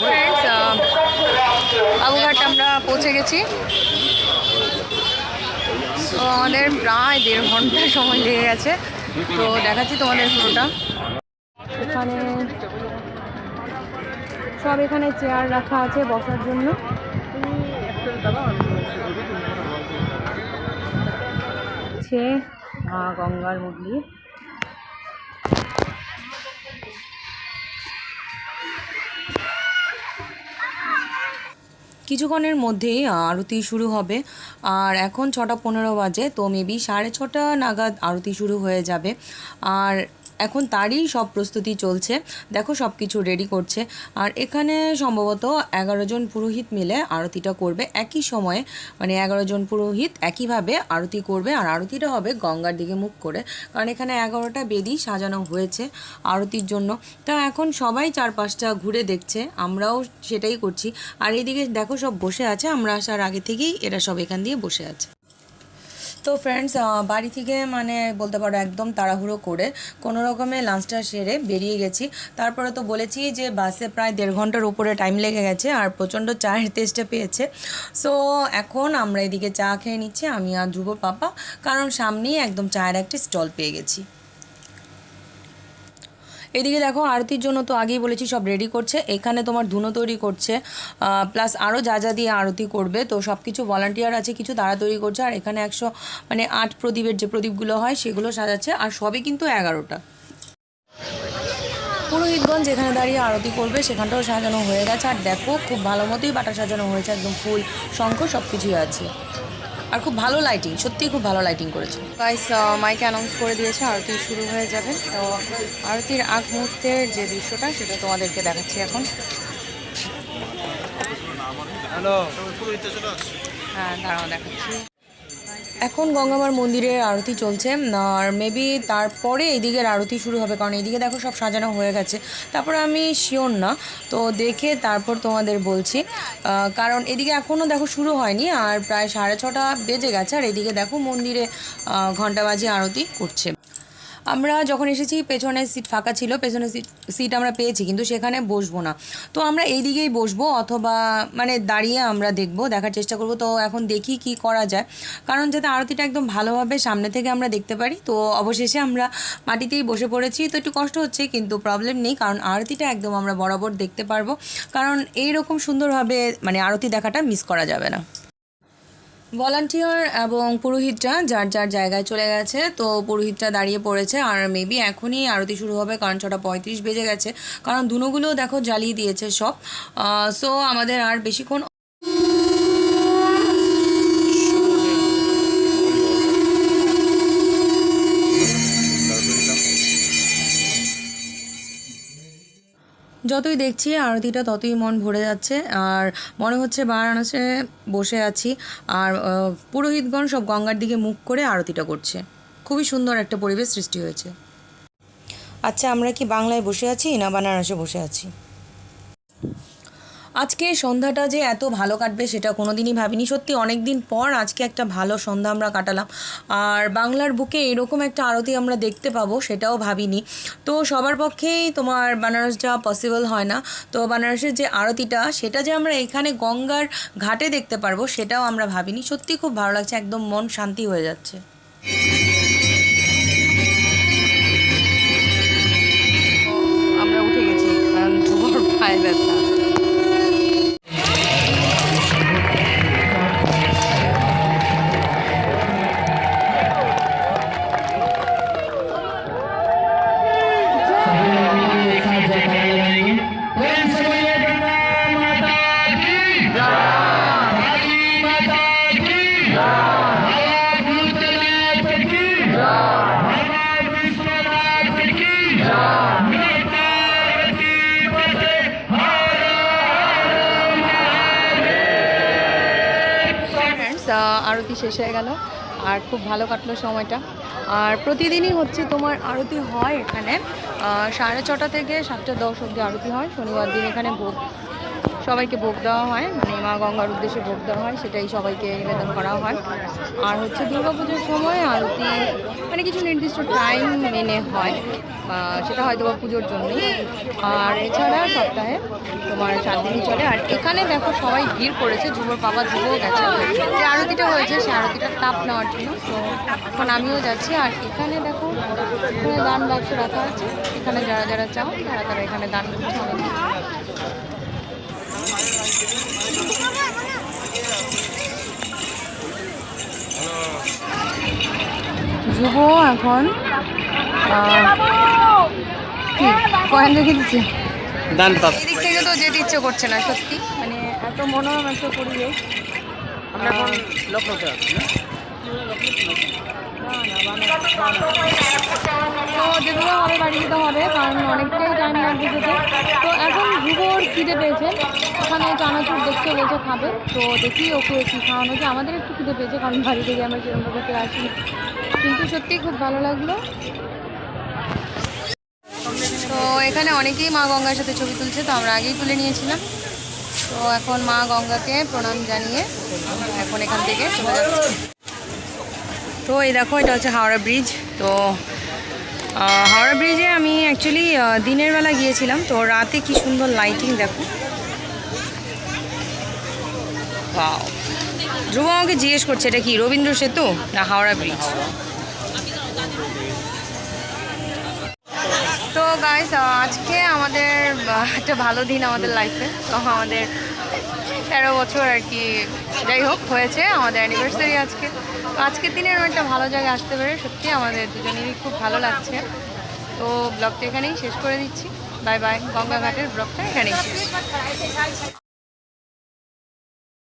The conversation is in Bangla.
ফ্রেন্ডস বাবুঘাট আমরা পৌঁছে গেছি। তো আমাদের প্রায় দেড় ঘণ্টা সময় লেগে গেছে। তো দেখাচ্ছি তোমাদের পুরোটা এখানে সব এখানে চেয়ার রাখা আছে বসার জন্য। গঙ্গার মুরলি কিছুক্ষণের মধ্যেই আরতি শুরু হবে। আর এখন ছটা পনেরো বাজে, তো মেবি সাড়ে ছটা নাগাদ আরতি শুরু হয়ে যাবে। আর এখন তারই সব প্রস্তুতি চলছে। দেখো সব কিছু রেডি করছে। আর এখানে সম্ভবত এগারো জন পুরোহিত মিলে আরতিটা করবে। একই সময়ে মানে এগারো জন পুরোহিত একইভাবে আরতি করবে। আর আরতিটা হবে গঙ্গার দিকে মুখ করে। কারণ এখানে এগারোটা বেদি সাজানো হয়েছে আরতির জন্য। তা এখন সবাই চারপাশটা ঘুরে দেখছে। আমরাও সেটাই করছি। আর এইদিকে দেখো সব বসে আছে। আমরা আসার আগে থেকেই এরা সব এখান দিয়ে বসে আছে। তো ফ্রেন্ডস বাড়ি থেকে মানে বলতে পারো একদম তাড়াহুড়ো করে কোনো রকমে লাঞ্চটা সেরে বেরিয়ে গেছি। তারপরে তো বলেছি যে বাসে প্রায় দেড় ঘণ্টার উপরে টাইম লেগে গেছে আর প্রচণ্ড চায়ের টেস্টে পেয়েছে। সো এখন আমরা এদিকে চা খেয়ে নিচ্ছি, আমি আর ধ্রুব পাপা, কারণ সামনেই একদম চায়ের একটি স্টল পেয়ে গেছি। এদিকে দেখো, আরতির জন্য তো আগেই বলেছি সব রেডি করছে। এখানে তোমার ধুনো তৈরি করছে প্লাস আরও যা যা দিয়ে আরতি করবে। তো সব কিছু ভলান্টিয়ার আছে, কিছু তারা তৈরি করছে, আর এখানে একশো মানে আট প্রদীপের যে প্রদীপগুলো হয়, সেগুলো সাজাচ্ছে, আর সবই কিন্তু এগারোটা। পুরোহিতগঞ্জ যেখানে দাঁড়িয়ে আরতি করবে, সেখানটাও সাজানো হয়ে গেছে। আর দেখো, খুব ভালো মতোই বাটা সাজানো হয়েছে, একদম ফুল, শঙ্খ সব কিছুই আছে। আর খুব ভালো লাইটিং সত্যিই খুব ভালো লাইটিং করেছে। গাইস মাইকে অ্যানাউন্স করে দিয়েছে আরতি শুরু হয়ে যাবে। তো আরতির আগ মুহূর্তের যে দৃশ্যটা সেটা তোমাদেরকে দেখাচ্ছি এখন। হ্যালো হ্যাঁ দাঁড়াও দেখাচ্ছি। এখন গঙ্গামার মন্দিরের আরতি চলছে, আর মেবি তারপরে এইদিকের আরতি শুরু হবে, কারণ এইদিকে দেখো সব সাজানো হয়ে গেছে। তারপরে আমি শিওর না, তো দেখে তারপর তোমাদের বলছি। কারণ এদিকে এখনও দেখো শুরু হয়নি, আর প্রায় সাড়ে ছটা বেজে গেছে, আর এদিকে দেখো মন্দিরে ঘণ্টাবাজি আরতি করছে। আমরা যখন এসেছি পেছনে সিট ফাঁকা ছিল, পেছনের সিট সিট আমরা পেয়েছি, কিন্তু সেখানে বসবো না। তো আমরা এই দিকেই বসবো, অথবা মানে দাঁড়িয়ে আমরা দেখব, দেখার চেষ্টা করব। তো এখন দেখি কি করা যায়। কারণ যাতে আরতিটা একদম ভালোভাবে সামনে থেকে আমরা দেখতে পারি। তো অবশেষে আমরা মাটিতেই বসে পড়েছি। তো একটু কষ্ট হচ্ছে, কিন্তু প্রবলেম নেই, কারণ আরতিটা একদম আমরা বরাবর দেখতে পারব। কারণ এই রকম সুন্দরভাবে মানে আরতি দেখাটা মিস করা যাবে না। ভলান্টিয়ার এবং পুরোহিতরা যার যার জায়গায় চলে গেছে, তো পুরোহিতরা দাঁড়িয়ে পড়েছে আর মেবি এখনই আরতি শুরু হবে কারণ ছটা পঁয়ত্রিশ বেজে গেছে। কারণ দুনোগুলো দেখো জ্বালিয়ে দিয়েছে সব। সো আমাদের আর বেশিক্ষণ যতই দেখছি আরতিটা ততই মন ভরে যাচ্ছে। আর মনে হচ্ছে বারাণসে বসে আছি। আর পুরোহিতগণ সব গঙ্গার দিকে মুখ করে আরতিটা করছে। খুবই সুন্দর একটা পরিবেশ সৃষ্টি হয়েছে। আচ্ছা আমরা কি বাংলায় বসে আছি না বানারসে বসে আছি? আজকে সন্ধ্যাটা যে এত ভালো কাটবে সেটা কোনো দিনই ভাবিনি। সত্যি অনেক দিন পর আজকে একটা ভালো সন্ধ্যা আমরা কাটালাম। আর বাংলার বুকে এরকম একটা আরতি আমরা দেখতে পাবো সেটাও ভাবিনি। তো সবার পক্ষেই তোমার বানারস যাওয়া পসিবল হয় না। তো বানারসের যে আরতিটা, সেটা যে আমরা এখানে গঙ্গার ঘাটে দেখতে পারব সেটাও আমরা ভাবিনি। সত্যি খুব ভালো লাগছে, একদম মন শান্তি হয়ে যাচ্ছে। আমরা উঠে গেছি, কারণ ব্যথা। আরতি শেষ হয়ে গেল। আর খুব ভালো কাটলো সময়টা। আর প্রতিদিনই হচ্ছে তোমার আরতি হয় এখানে। সাড়ে ছটা থেকে সাতটা দশ অবধি আরতি হয়। শনিবার দিন এখানে ভোগ সবাইকে ভোগ দেওয়া হয় মানে মা গঙ্গার উদ্দেশ্যে ভোগ দেওয়া হয়, সেটাই সবাইকে নিবেদন করা হয়। আর হচ্ছে দুর্গাপুজোর সময় আরতি মানে কিছু নির্দিষ্ট টাইম মেনে হয় সেটা হয়তো বা পুজোর জন্যই। আর এছাড়া সপ্তাহে তোমার সাত দিনই চলে। আর এখানে দেখো সবাই ভিড় করেছে যুবর বাবা যুবও গেছে। যে আরতিটা হয়েছে, সে আরতিটার তাপ নেওয়ার জন্য। তো এখন আমিও যাচ্ছি। আর এখানে দেখো, এখানে দান বাক্স রাখা আছে। এখানে যারা যারা চাও, তারা তারা এখানে দান করছে। ধ্রুব এখন কয়েন রেখে দিচ্ছে? দান পাপ। এদিক থেকে তো যেতে ইচ্ছে করছে না সত্যি। মানে এত মনোরম একটা পরিবেশ। আমরা এখন লক্ষ্ণৌতে আছি না? তো যেগুলো হবে বাড়ি যেতে হবে কারণ অনেকটাই টাইম লাগবে যেতে তো এখন ধ্রুবর খিদে পেয়েছে ওখানে চানাচুর দেখতে বলছে খাবে তো দেখি ওকে কী খাওয়ানো যায় আমাদের একটু খিদে পেয়েছে কারণ বাড়ি থেকে আমরা সেরকমভাবে আসি কিন্তু সত্যিই খুব ভালো লাগল তো এখানে অনেকেই মা গঙ্গার সাথে ছবি তুলছে, তো আমরা আগেই তুলে নিয়েছিলাম। তো এখন মা গঙ্গাকে প্রণাম জানিয়ে এখন এখান থেকে চলে যাচ্ছি। তো এই দেখো, এটা হচ্ছে হাওড়া ব্রিজ। তো হাওড়া ব্রিজে আমি অ্যাকচুয়ালি দিনের বেলা গিয়েছিলাম। তো রাতে কি সুন্দর লাইটিং দেখো। Wow. ধ্রুব আমাকে জিজ্ঞেস করছে, এটা কি রবীন্দ্র সেতু না হাওড়া ব্রিজ? তো গাইস আজকে আমাদের একটা ভালো দিন আমাদের লাইফে তো আমাদের তেরো বছর আর কি, যাই হোক, হয়েছে আমাদের অ্যানিভার্সারি আজকে। তো আজকের দিনে এরকম একটা ভালো জায়গায় আসতে পারে সত্যি আমাদের দুজনেরই খুব ভালো লাগছে। তো ব্লগটা এখানেই শেষ করে দিচ্ছি। বাই বাই গঙ্গাঘাটের ব্লগটা এখানেই শেষ।